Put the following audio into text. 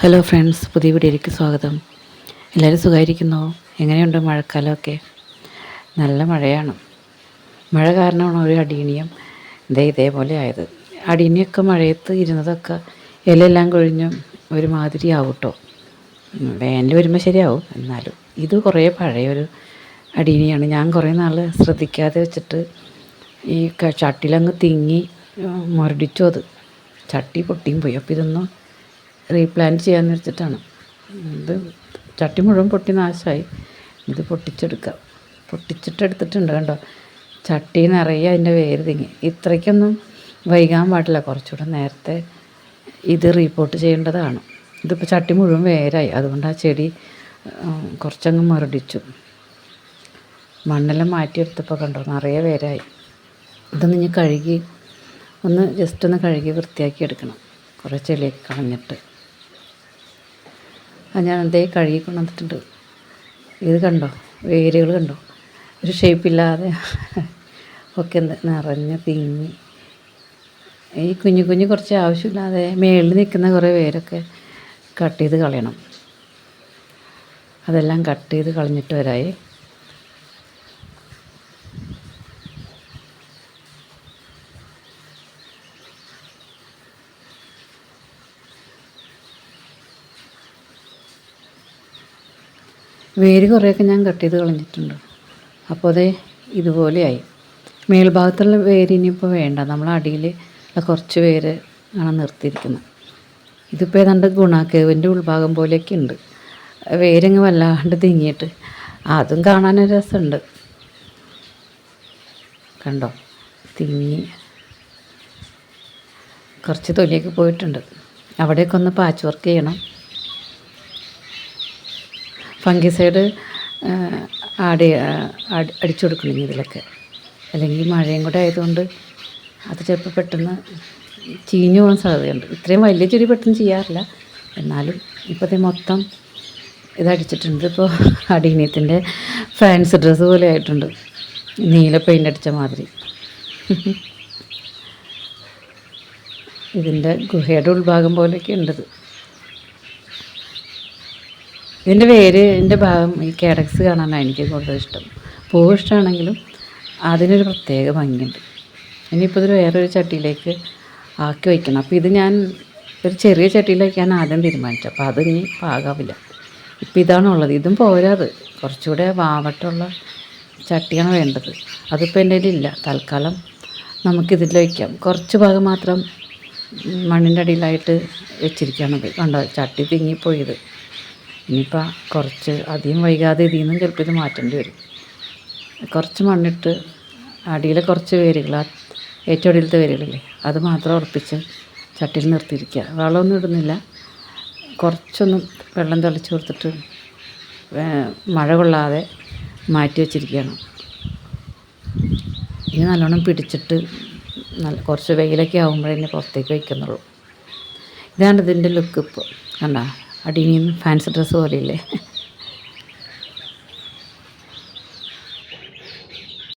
Hello friends പുതിയ വീഡിയോയിലേക്ക് സ്വാഗതം. എല്ലാവരും സുഖമായിരിക്കുന്നോ എങ്ങനെയുണ്ട് മഴക്കാലമൊക്കെ? നല്ല മഴയാണ്. മഴ കാരണമാണ് ഒരു അടീനിയം ഇതേ ഇതേപോലെ ആയത്. അടീനിയൊക്കെ മഴയത്ത് ഇരുന്നതൊക്കെ ഇലയെല്ലാം കൊഴിഞ്ഞും ഒരുമാതിരി ആവും കേട്ടോ വേനൽ വരുമ്പോൾ ശരിയാവും എന്നാലും ഇത് കുറേ പഴയൊരു അടീനിയാണ് ഞാൻ കുറേ നാൾ ശ്രദ്ധിക്കാതെ വെച്ചിട്ട് ഈ ചട്ടിലങ്ങ് തിങ്ങി മുരടിച്ചു അത്. ചട്ടി പൊട്ടിയും പോയി. അപ്പോൾ ഇതൊന്നും റീപ്ലാന്റ് ചെയ്യാമെന്ന് വെച്ചിട്ടാണ്. ഇത് ചട്ടി മുഴുവൻ പൊട്ടി നാശമായി ഇത് പൊട്ടിച്ചെടുക്കാം. പൊട്ടിച്ചിട്ടെടുത്തിട്ടുണ്ട് കണ്ടോ? ചട്ടി നിറയെ അതിന്റെ വേര് തിങ്ങി. ഇത്രയ്ക്കൊന്നും വൈകാൻ പാടില്ല. കുറച്ചുകൂടെ നേരത്തെ ഇത് റീപോർട്ട് ചെയ്യേണ്ടതാണ്. ഇതിപ്പോൾ ചട്ടി മുഴുവൻ വേരായി. അതുകൊണ്ട് ആ ചെടി കുറച്ചങ്ങ് മുരടിച്ചു മണ്ണെല്ലാം മാറ്റിയെടുത്തപ്പോൾ കണ്ടോ? നിറയെ വേരായി. ഇതൊന്ന് ഇനി കഴുകി ഒന്ന് ജസ്റ്റ് ഒന്ന് കഴുകി വൃത്തിയാക്കി എടുക്കണം. കുറേ ചെളിയൊക്കെ കളഞ്ഞിട്ട്. അത് ഞാൻ എന്തേ കഴുകി കൊണ്ടുവന്നിട്ടുണ്ട്. ഇത് കണ്ടോ? വേരുകൾ കണ്ടോ? ഒരു ഷേപ്പില്ലാതെ ഒക്കെ നിറഞ്ഞ് തിങ്ങി. ഈ കുഞ്ഞു കുഞ്ഞു കുറച്ച് ആവശ്യമില്ലാതെ മേളിൽ നിൽക്കുന്ന കുറേ പേരൊക്കെ കട്ട് ചെയ്ത് കളയണം. അതെല്ലാം കട്ട് ചെയ്ത് കളഞ്ഞിട്ട് വരായി വേര് കുറേയൊക്കെ ഞാൻ കട്ട് ചെയ്ത് കളഞ്ഞിട്ടുണ്ട്. അപ്പോൾ അതേ ഇതുപോലെയായി മേൽഭാഗത്തുള്ള വേര് ഇനിയിപ്പോൾ വേണ്ട. നമ്മൾ അടിയിൽ കുറച്ച് വേര് ആണ് നിർത്തിയിരിക്കുന്നത്. ഇതിപ്പോൾ ഏതാണ്ട് ഗുണാക്കേവിന്റെ ഉൾഭാഗം പോലെയൊക്കെ ഉണ്ട്. വേരങ്ങ് വല്ലാണ്ട് തിങ്ങിയിട്ട് അതും കാണാനൊരു രസമുണ്ട്. കണ്ടോ? തിങ്ങി. കുറച്ച് തൊലിയൊക്കെ പോയിട്ടുണ്ട്. അവിടെയൊക്കെ ഒന്ന് പാച്ച് വർക്ക് ചെയ്യണം. ഫംഗിസൈഡ് ആഡ് അടിച്ചു കൊടുക്കണം ഇതിലൊക്കെ അല്ലെങ്കിൽ മഴയും കൂടെ ആയതുകൊണ്ട് അത് ചിലപ്പോൾ പെട്ടെന്ന് ചീഞ്ഞു പോകാൻ സാധ്യതയുണ്ട്. ഇത്രയും വലിയ ചെടി പെട്ടെന്ന് ചെയ്യാറില്ല. എന്നാലും ഇപ്പോഴത്തെ മൊത്തം ഇതടിച്ചിട്ടുണ്ട് ഇപ്പോൾ അടീനത്തിന്റെ ഫാൻസി ഡ്രസ്സ് പോലെ ആയിട്ടുണ്ട്. നീല പെയിന്റ് അടിച്ച മാതിരി. ഇതിന്റെ ഗുഹയുടെ ഉൾഭാഗം പോലെയൊക്കെ ഉണ്ടത്. ഇതിന്റെ വേര് എന്റെ ഭാഗം ഈ കേഡക്സ് കാണാനാണ് എനിക്ക് കൂടുതൽ ഇഷ്ടം. പൂവ് ഇഷ്ടമാണെങ്കിലും അതിനൊരു പ്രത്യേക ഭംഗിയുണ്ട്. ഇനിയിപ്പോൾ ഇതൊരു വേറൊരു ചട്ടിയിലേക്ക് ആക്കി വയ്ക്കണം. അപ്പോൾ ഇത് ഞാൻ ഒരു ചെറിയ ചട്ടിയിലേക്ക് ഞാൻ ആദ്യം തീരുമാനിച്ചു. അപ്പോൾ അത് ഇനി പാകാവില്ല. ഇപ്പോൾ ഇതാണുള്ളത് ഇതും പോരാത് കുറച്ചുകൂടെ വാവട്ടുള്ള ചട്ടിയാണ് വേണ്ടത്. അതിപ്പോൾ എന്റെ കയ്യിലില്ല തൽക്കാലം നമുക്കിതിൽ വയ്ക്കാം. കുറച്ച് ഭാഗം മാത്രം മണ്ണിന്റെ അടിയിലായിട്ട് വെച്ചിരിക്കുകയാണത് കണ്ടോ? ചട്ടി തിങ്ങിപ്പോയത് ഇനിയിപ്പോൾ കുറച്ച് അധികം വൈകാതെ ഇതിൽ നിന്നും ചിലപ്പോൾ ഇത് മാറ്റേണ്ടി വരും. കുറച്ച് മണ്ണിട്ട് അടിയിലെ കുറച്ച് വേരുകൾ ഏറ്റവും അടിയിലത്തെ വേരുകളില്ലേ അത് മാത്രം ഉറപ്പിച്ച് ചട്ടിയിൽ നിർത്തിയിരിക്കുക. വളമൊന്നും ഇടുന്നില്ല. കുറച്ചൊന്നും വെള്ളം തെളിച്ച് കൊടുത്തിട്ട് മഴ കൊള്ളാതെ മാറ്റി വെച്ചിരിക്കുകയാണ്. ഇനി നല്ലോണം പിടിച്ചിട്ട് നല്ല കുറച്ച് വെയിലൊക്കെ ആകുമ്പോഴേ പുറത്തേക്ക് വയ്ക്കുന്നുള്ളൂ. ഇതാണ് ഇതിന്റെ ലുക്ക് ഇപ്പോൾ. കണ്ട? അടിയും ഫാൻസി ഡ്രസ്സ് പോലെയില്ലേ?